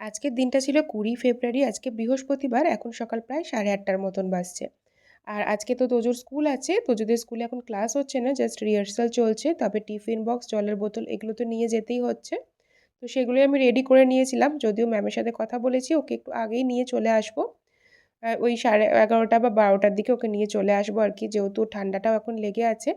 আজকের দিনটা ছিল কুড়ি ফেব্রুয়ারি, আজকে বৃহস্পতিবার, এখন সকাল প্রায় সাড়ে আটটার মতন বাজছে। আর আজকে তো তোজোর স্কুল আছে, তোজোদের স্কুলে এখন ক্লাস হচ্ছে না, জাস্ট রিহার্সাল চলছে, তবে টিফিন বক্স, জলের বোতল এগুলো তো নিয়ে যেতেই হচ্ছে। তো সেগুলোই আমি রেডি করে নিয়েছিলাম, যদিও ম্যামের সাথে কথা বলেছি, ওকে একটু আগেই নিয়ে চলে আসব। ওই সাড়ে এগারোটা বা বারোটার দিকে ওকে নিয়ে চলে আসব আর কি, যেহেতু ঠান্ডাটাও এখন লেগে আছে।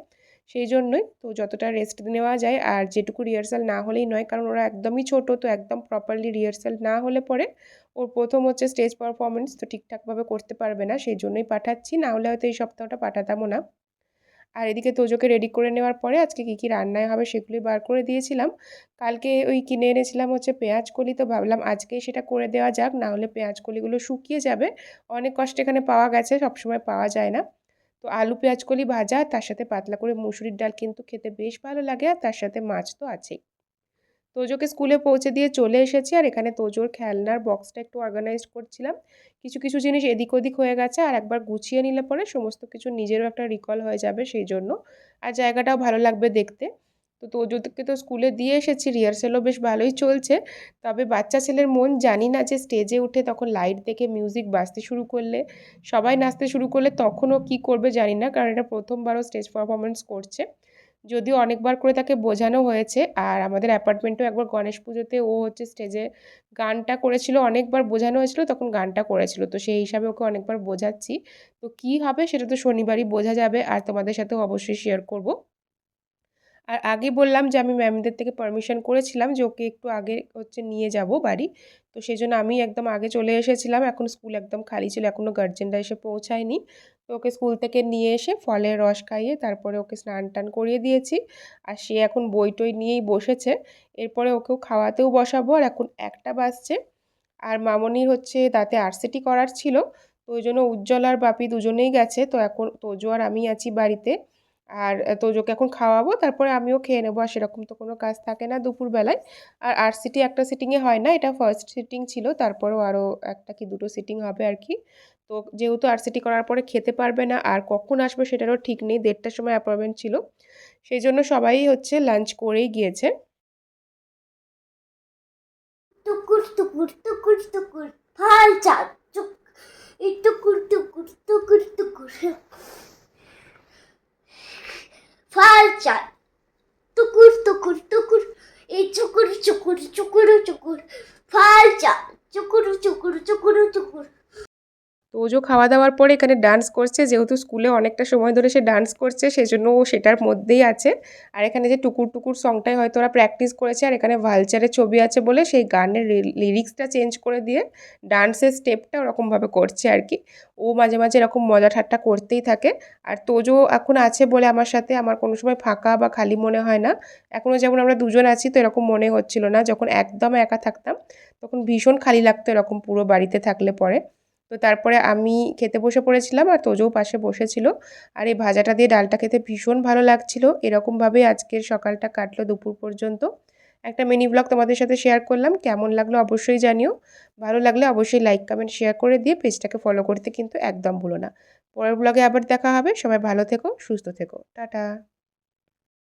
সেই জন্যই তো যতটা রেস্ট নেওয়া যায় আর যেটুকু রিহার্সাল না হলেই নয়, কারণ ওরা একদমই ছোট তো একদম প্রপারলি রিহার্সাল না হলে পরে ওর প্রথম হচ্ছে স্টেজ পারফরমেন্স তো ঠিকঠাকভাবে করতে পারবে না, সেই জন্যই পাঠাচ্ছি, না হলে হয়তো এই সপ্তাহটা পাঠাতামও না। আর এদিকে তোজোকে রেডি করে নেওয়ার পরে আজকে কী কী রান্নায় হবে সেগুলি বার করে দিয়েছিলাম। কালকে ওই কিনে এনেছিলাম হচ্ছে পেঁয়াজ কলি, তো ভাবলাম আজকেই সেটা করে দেওয়া যাক, না হলে পেঁয়াজ কলিগুলো শুকিয়ে যাবে। অনেক কষ্ট এখানে পাওয়া গেছে, সবসময় পাওয়া যায় না। তো আলু, পেঁয়াজ, কলি ভাজা, তার সাথে পাতলা করে মুসুরির ডাল কিন্তু খেতে বেশ ভালো লাগে আর তার সাথে মাছ তো আছেই। তোজোকে স্কুলে পৌঁছে দিয়ে চলে এসেছি আর এখানে তোজোর খেলনার বক্সটা একটু অর্গানাইজ করছিলাম। কিছু কিছু জিনিস এদিক ওদিক হয়ে গেছে আর একবার গুছিয়ে নিলে পরে সমস্ত কিছু নিজেরও একটা রিকল হয়ে যাবে সেই জন্য। আর জায়গাটাও ভালো লাগবে দেখতে। তো তো তোজোকে তো স্কুলে দিয়ে এসেছি রিহার্সেলও বেশ ভালোই চলছে। তবে বাচ্চা ছেলের মন জানি না যে স্টেজে উঠে তখন লাইট দেখে মিউজিক বাজতে শুরু করলে, সবাই নাচতে শুরু করলে তখনও কি করবে জানি না, কারণ এটা প্রথমবারও স্টেজ পারফরমেন্স করছে। যদিও অনেকবার করে তাকে বোঝানো হয়েছে, আর আমাদের অ্যাপার্টমেন্টেও একবার গণেশ পুজোতে ও হচ্ছে স্টেজে গানটা করেছিল, অনেকবার বোঝানো হয়েছিল, তখন গানটা করেছিল। তো সেই হিসাবে ওকে অনেকবার বোঝাচ্ছি। তো কী হবে সেটা তো শনিবারই বোঝা যাবে, আর তোমাদের সাথেও অবশ্যই শেয়ার করব। আর আগে বললাম যে আমি ম্যামদের থেকে পারমিশন করেছিলাম যে ওকে একটু আগে হচ্ছে নিয়ে যাব বাড়ি। তো সেই জন্য আমি একদম আগে চলে এসেছিলাম। এখন স্কুল একদম খালি ছিল। এখনও গার্জেনরা এসে পৌঁছায়নি। তো ওকে স্কুল থেকে নিয়ে এসে ফলের রস খাইয়ে তারপরে ওকে স্নান টান করিয়ে দিয়েছি। আর সে এখন বই টই নিয়েই বসেছে। এরপরে ওকেও খাওয়াতেও বসাবো। আর এখন একটা বাজছে। আর মামনির হচ্ছে দাঁতে আরসিটি করার ছিল। তো ওই জন্য উজ্জ্বল আর বাপি দুজনেই গেছে। তো এখন তোজো আর আমি আছি বাড়িতে। আর তোজোকে এখন খাওয়াবো, তারপরে আমিও খেয়ে নেব, আর সেরকম তো কোনো কাজ থাকে না দুপুরবেলায়। আর আর সিটি একটা সিটিংয়ে হয় না, এটা ফার্স্ট সিটিং ছিল, তারপরেও আরও একটা কি দুটো সিটিং হবে আর কি। তো যেহেতু আর সিটি করার পরে খেতে পারবে না, আর কখন আসবে সেটারও ঠিক নেই, দেড়টার সময় অ্যাপয়েন্টমেন্ট ছিল। সেই জন্য সবাই হচ্ছে লাঞ্চ করেই গিয়েছে। টুকুর টুকুর টুকুর টুকুর। くるちょくるちょくる。ファーちゃん。ちょくるちょくるちょくるちょくる。চুকুর তোজো খাওয়া দাওয়ার পরে এখানে ডান্স করছে, যেহেতু স্কুলে অনেকটা সময় ধরে সে ডান্স করছে, সেজন্য ও সেটার মধ্যেই আছে। আর এখানে যে টুকুর টুকুর সংটাই হয়তো ওরা প্র্যাকটিস করেছে, আর এখানে ভালচারের ছবি আছে বলে সেই গানের লিরিক্সটা চেঞ্জ করে দিয়ে ডান্সের স্টেপটা ওরকমভাবে করছে আর কি। ও মাঝে মাঝে এরকম মজা ঠাট্টা করতেই থাকে। আর তোজো এখন আছে বলে আমার সাথে, আমার কোনো সময় ফাঁকা বা খালি মনে হয় না। এখনও যেমন আমরা দুজন আছি, তো এরকম মনে হচ্ছিল না। যখন একদম একা থাকতাম, তখন ভীষণ খালি লাগতো এরকম পুরো বাড়িতে থাকলে পরে। তো তারপরে আমি খেতে বসে পড়েছিলাম আর তোজোও পাশে বসেছিল আর এই ভাজাটা দিয়ে ডালটা খেতে ভীষণ ভালো লাগছিল। এরকমভাবেই আজকের সকালটা কাটলো দুপুর পর্যন্ত। একটা মিনি ব্লগ তোমাদের সাথে শেয়ার করলাম। কেমন লাগল অবশ্যই জানিও। ভালো লাগলে অবশ্যই লাইক, কমেন্ট, শেয়ার করে দিয়ে পেজটাকে ফলো করতে কিন্তু একদম ভুলো না। পরের ব্লগে আবার দেখা হবে। সবাই ভালো থেকো, সুস্থ থেকো। টাটা।